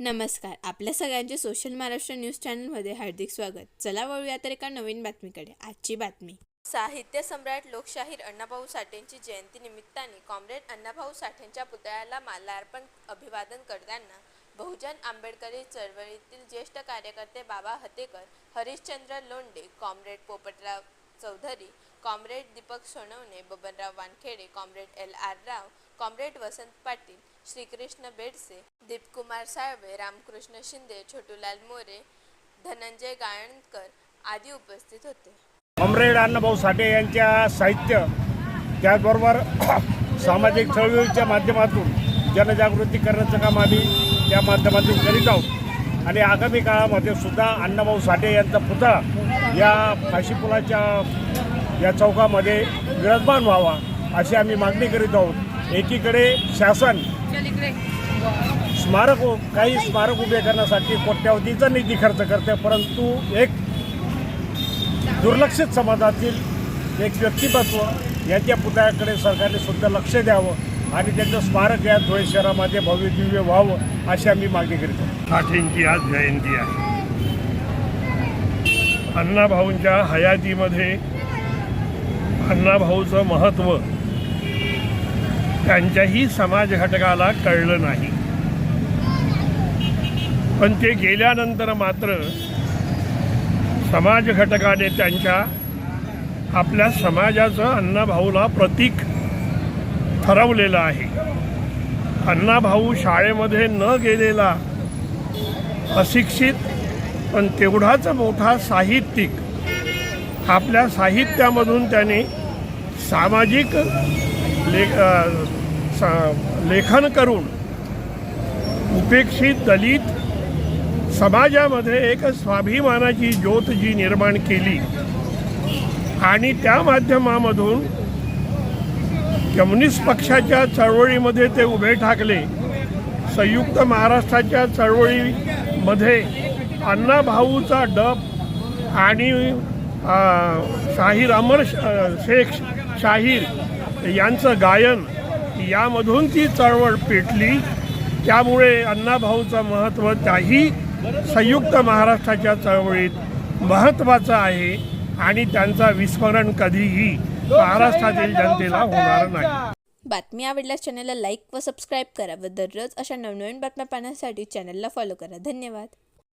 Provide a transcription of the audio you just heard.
नमस्कार. आपल्या सगळ्यांचे सोशल महाराष्ट्र न्यूज चॅनलमध्ये हार्दिक स्वागत. चला वळूया तर एका नवीन बातमीकडे. आजची बातमी. साहित्य सम्राट लोकशाहीर अण्णाभाऊ साठेंची जयंती निमित्ताने कॉम्रेड अण्णाभाऊ साठेंच्या पुतळ्याला माल्यार्पण अभिवादन करताना बहुजन आंबेडकरी चळवळीतील ज्येष्ठ कार्यकर्ते Baba Hatekar Harishchandra Londe comrade Popatrao Chaudhari comrade Deepak Sonawane Babanrao Wankhede comrade L R Rao comrade Vasant Patil Shrikrishna Bedse Deepkumar Salve Ramkrishna Shinde Chhotulal More Dhananjay Gayankar आदी उपस्थित होते. कॉम्रेड अण्णाभाऊ साठे यांच्या साहित्य त्याचबरोबर सामाजिक चळवळीच्या माध्यमातून जनजागृती करण्याचं काम आम्ही त्या माध्यमातून करीत आहोत. आणि आगामी काळामध्ये सुद्धा अण्णाभाऊ साठे यांचा पुतळा या फाशीपुलाच्या या चौकामध्ये विराजमान व्हावा अशी आम्ही मागणी करीत आहोत. एकीकडे शासन स्मारक काही स्मारक उभे करण्यासाठी कोट्यावधीचा निधी खर्च करते परंतु एक दुर्लक्षित समाजातील एक व्यक्तिमत्व यांच्या पुतळ्याकडे सरकारने सुद्धा लक्ष द्यावं आणि त्यांचं स्मारक या धुळे शहरामध्ये भव्य दिव्य व्हावं अशी आम्ही मागणी करीत. साठेंची आज जयंती आहे. अण्णाभाऊंच्या हयातीमध्ये अण्णाभाऊचं महत्त्व त्यांच्याही समाज घटकाला कळलं नाही. पण ते गेल्यानंतर मात्र समाज घटकाने त्यांच्या आपल्या समाजाचं अण्णाभाऊला प्रतीक ठरवलेलं आहे. अण्णाभाऊ शाळेमध्ये न गेलेला अशिक्षित पण तेवढाच मोठा साहित्यिक. आपल्या साहित्यामधून त्याने सामाजिक ले सा- लेखन करून उपेक्षित दलित समाजामध्ये एक स्वाभिमानाची ज्योत जी निर्माण केली आणि त्या माध्यमामधून कम्युनिस्ट पक्षाच्या चळवळीमध्ये ते उभे ठाकले. संयुक्त महाराष्ट्राच्या चळवळीमध्ये अण्णाभाऊचा डब आणि शाहीर अमर श- शेख शाहीर यांचं गायन यामधून ती चळवळ पेटली. त्यामुळे अण्णाभाऊचं महत्त्व त्याही संयुक्त महाराष्ट्राच्या चळवळीत महत्त्वाचं आहे आणि त्यांचा विस्मरण कधीही महाराष्ट्रातील जनतेला होणार नाही. बातमी आवडल्यास चॅनलला लाईक व सबस्क्राईब करा व दररोज अशा नवनवीन बातम्या पाहण्यासाठी चॅनलला फॉलो करा. धन्यवाद.